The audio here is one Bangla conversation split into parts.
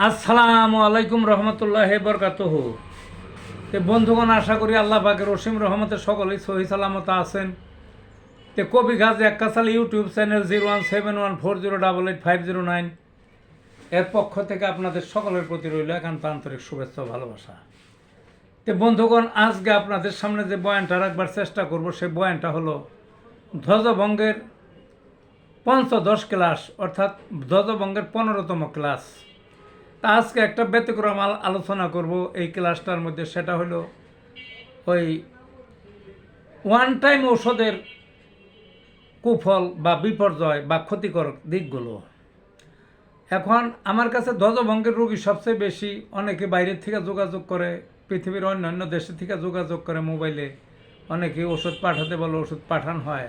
আসসালামু আলাইকুম রহমতুল্লাহ বরকাতহ। তে বন্ধুগণ, আশা করি আল্লাহ পাকের রসিম রহমতে সকলেই সহি সালামত আছেন। তে কবি গাছ একাশাল YouTube channel zero one seven one four zero double eight five zero nine. এর পক্ষ থেকে আপনাদের সকলের প্রতি রইল একান্ত আন্তরিক শুভেচ্ছা ভালোবাসা। তে বন্ধুগণ, আজকে আপনাদের সামনে যে বয়ানটা রাখবার চেষ্টা করব সেই বয়ানটা হলো, ধ্বজভঙ্গের পঞ্চদশ ক্লাস, অর্থাৎ ধ্বজভঙ্গের পনেরোতম ক্লাস। তা আজকে একটা ব্যতিক্রম আল- আলোচনা করব এই ক্লাসটার মধ্যে, সেটা হলো ওই ওয়ান টাইম ঔষধের কুফল বা বিপর্যয় বা ক্ষতিকর দিকগুলো। এখন আমার কাছে ধ্বজভঙ্গের রোগী সবচেয়ে বেশি অনেকে বাইরের থেকে যোগাযোগ করে, পৃথিবীর অন্যান্য দেশের থেকে যোগাযোগ করে মোবাইলে। অনেকে ওষুধ পাঠাতে বলে ওষুধ পাঠান হয়।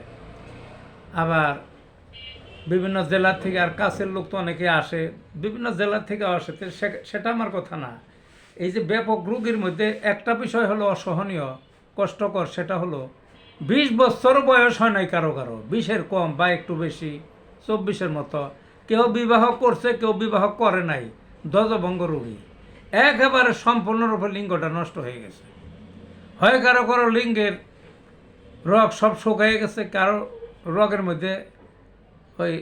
আবার বিভিন্ন জেলার থেকে আর কাছের লোক তো অনেকে আসে, বিভিন্ন জেলার থেকে আসে সেটা আমার কথা না। এই যে ব্যাপক রোগীর মধ্যে একটা বিষয় হলো অসহনীয়, কষ্টকর, সেটা হলো বিশ বছর বয়স হয় নাই কারও কারও, বিশের কম বা একটু বেশি, চব্বিশের মতো। কেউ বিবাহ করছে, কেউ বিবাহ করে নাই, ধ্বজভঙ্গ রোগী। একেবারে সম্পূর্ণরূপে লিঙ্গটা নষ্ট হয়ে গেছে। হয় কারও কারও লিঙ্গের রগ সব শুকিয়ে গেছে, কারও রগের মধ্যে ওই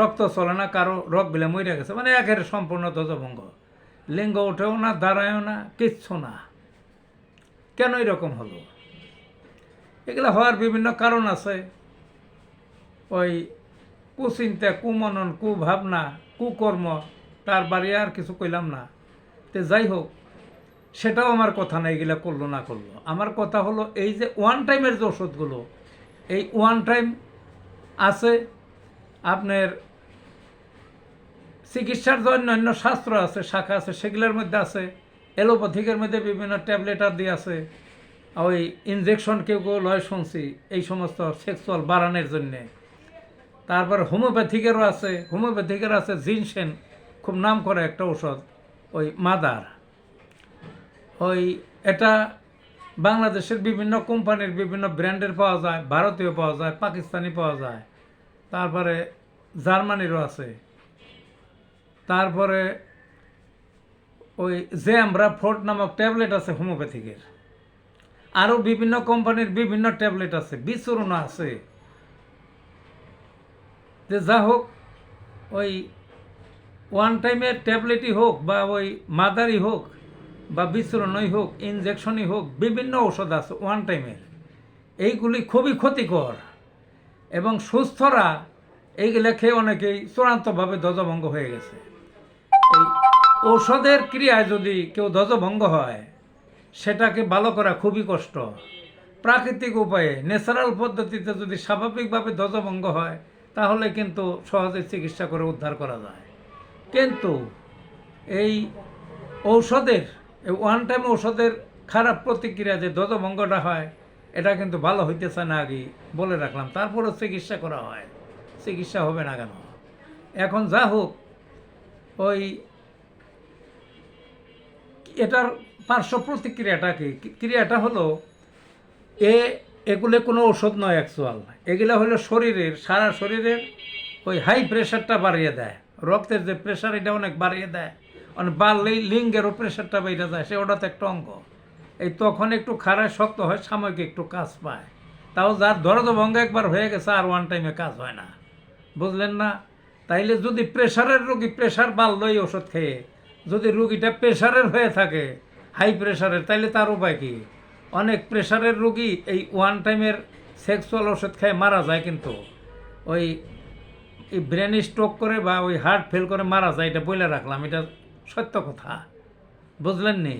রক্ত চলে না, কারও রগ বিলে মরে গেছে। মানে একেবারে সম্পূর্ণ ধ্বজভঙ্গ। লিঙ্গ ওঠেও না, দাঁড়ায়ও না, কিচ্ছু না। কেন এরকম হলো? এগুলো হওয়ার বিভিন্ন কারণ আছে। ওই কুচিন্তা কুমনন, কুভাবনা, কুকর্ম, তার বাড়ি আর কিছু কইলাম না। তে যাই হোক, সেটাও আমার কথা না এগুলা করল না করল। আমার কথা হলো এই যে ওয়ান টাইমের যে ওষুধগুলো, এই ওয়ান টাইম আছে আপনার চিকিৎসার যে অন্যান্য শাস্ত্র আছে, শাখা আছে, সেগুলোর মধ্যে আছে এলোপ্যাথিকের মধ্যে বিভিন্ন ট্যাবলেট আর দিয়ে আছে, ওই ইনজেকশন কেউ কেউ লয় শুনছি, এই সমস্ত সেক্সুয়াল বাড়ানোর জন্যে। তারপর হোমিওপ্যাথিকেরও আছে হোমিওপ্যাথিকের আছে জিনসেন খুব নাম করে একটা ঔষধ, ওই মাদার। ওই এটা বাংলাদেশের বিভিন্ন কোম্পানির বিভিন্ন ব্র্যান্ডের পাওয়া যায়, ভারতীয় পাওয়া যায়, পাকিস্তানি পাওয়া যায়। তারপরে জার্মানিরও আছে। তারপরে ওই যে আমরা ফোর্ট নামক ট্যাবলেট আছে হোমিওপ্যাথিকের। আরও বিভিন্ন কোম্পানির বিভিন্ন ট্যাবলেট আছে, বিচরণও আছে। যে যা হোক, ওই ওয়ান টাইমের ট্যাবলেটই হোক বা ওই মাদারই হোক বা বিচরণই হোক ইনজেকশনই হোক, বিভিন্ন ঔষধ আছে ওয়ান টাইমের এইগুলি খুবই ক্ষতিকর। এবং সুস্থরা এইগুলা খেয়ে অনেকেই চূড়ান্তভাবে ধ্বজভঙ্গ হয়ে গেছে। এই ঔষধের ক্রিয়ায় যদি কেউ ধ্বজভঙ্গ হয়, সেটাকে ভালো করা খুবই কষ্ট। প্রাকৃতিক উপায়ে ন্যাচারাল পদ্ধতিতে যদি স্বাভাবিকভাবে ধ্বজভঙ্গ হয়, তাহলে কিন্তু সহজে চিকিৎসা করে উদ্ধার করা যায়। কিন্তু এই ঔষধের, এই ওয়ান টাইম ঔষধের খারাপ প্রতিক্রিয়া যে ধ্বজভঙ্গটা হয় এটা কিন্তু ভালো হইতেছে না আগে বলে রাখলাম। তারপরেও চিকিৎসা করা হয়। চিকিৎসা হবে না কেন? এখন যা হোক, ওই এটার পার্শ্ব প্রতিক্রিয়াটা কি ক্রিয়াটা হলো এ, এগুলো কোনো ওষুধ নয় অ্যাকচুয়াল এগুলো হলো শরীরের, সারা শরীরের ওই হাই প্রেশারটা বাড়িয়ে দেয়। রক্তের যে প্রেশার এটা অনেক বাড়িয়ে দেয়। অনেক বাড়লেই লিঙ্গেরও প্রেশারটা বেড়ে যায়। সে ওটা তো একটা অঙ্গ। এই তখন একটু খারাপ শক্ত হয়, সাময়িক একটু কাজ পায়। তাও যার ধরদভঙ্গ একবার হয়ে গেছে, আর ওয়ান টাইমে কাজ হয় না। বুঝলেন না? তাইলে যদি প্রেশারের রোগী প্রেশার বাড়লই ওষুধ খেয়ে, যদি রুগীটা প্রেশারের হয়ে থাকে হাই প্রেশারের তাইলে তার উপায় কি? অনেক প্রেশারের রুগী এই ওয়ান টাইমের সেক্সুয়াল ওষুধ খেয়ে মারা যায় কিন্তু। ওই, এই ব্রেন স্ট্রোক করে বা ওই হার্ট ফেল করে মারা যায়, এটা বলে রাখলাম, এটা সত্য কথা। বুঝলেন নি?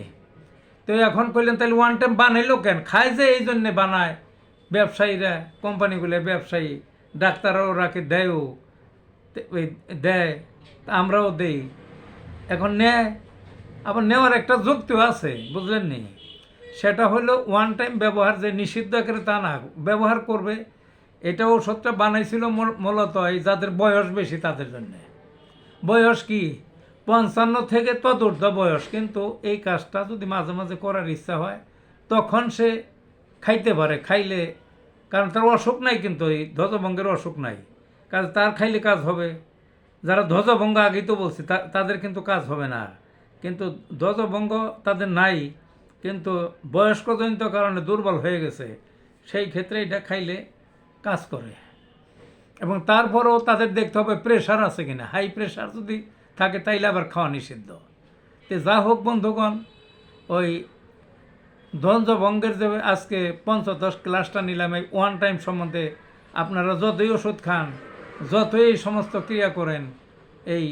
তো এখন কইলেন তাহলে ওয়ান টাইম বানাইলো কেন? খায় যে এই জন্যে বানায়। ব্যবসায়ীরা, কোম্পানিগুলো ব্যবসায়ী, ডাক্তারও রাখে দেয়ও। ওই দেয় আমরাও দেই। এখন নেয় আবার নেওয়ার একটা যুক্তিও আছে, বুঝলেন নি? সেটা হলো ওয়ান টাইম ব্যবহার যে নিষিদ্ধ করে তা না, ব্যবহার করবে। এটা ওষুধটা বানাইছিল মূল- মূলত এই যাদের বয়স বেশি তাদের জন্য। বয়স কি? পঞ্চান্ন থেকে তদূর্ধ্ব বয়স, কিন্তু এই কাজটা যদি মাঝে মাঝে করার ইচ্ছা হয়, তখন সে খাইতে পারে, খাইলে, কারণ তার অসুখ নাই কিন্তু, এই ধ্বজভঙ্গের অসুখ নাই। কাজ, তার খাইলে কাজ হবে। যারা ধ্বজভঙ্গ আগেই তো বলছি তাদের কিন্তু কাজ হবে না কিন্তু ধ্বজভঙ্গ তাদের নাই, কিন্তু বয়স্কজনিত কারণে দুর্বল হয়ে গেছে, সেই ক্ষেত্রে এটা খাইলে কাজ করে। এবং তারপরেও তাদের দেখতে হবে প্রেশার আছে কিনা। হাই প্রেশার যদি থাকে তাইলে আবার খাওয়া নিষিদ্ধ। তে যা হোক বন্ধুগণ, ওই ধ্বংসভঙ্গের যে আজকে পঞ্চদশ ক্লাসটা নিলাম, এই ওয়ান টাইম সম্বন্ধে আপনারা যতই ওষুধ খান, যতই এই সমস্ত ক্রিয়া করেন, এই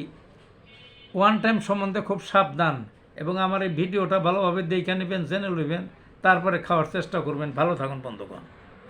ওয়ান টাইম সম্বন্ধে খুব সাবধান এবং আমার এই ভিডিওটা ভালোভাবে দেখে নেবেন, জেনে নেবেন, তারপরে খাওয়ার চেষ্টা করবেন। ভালো থাকুন বন্ধুগণ।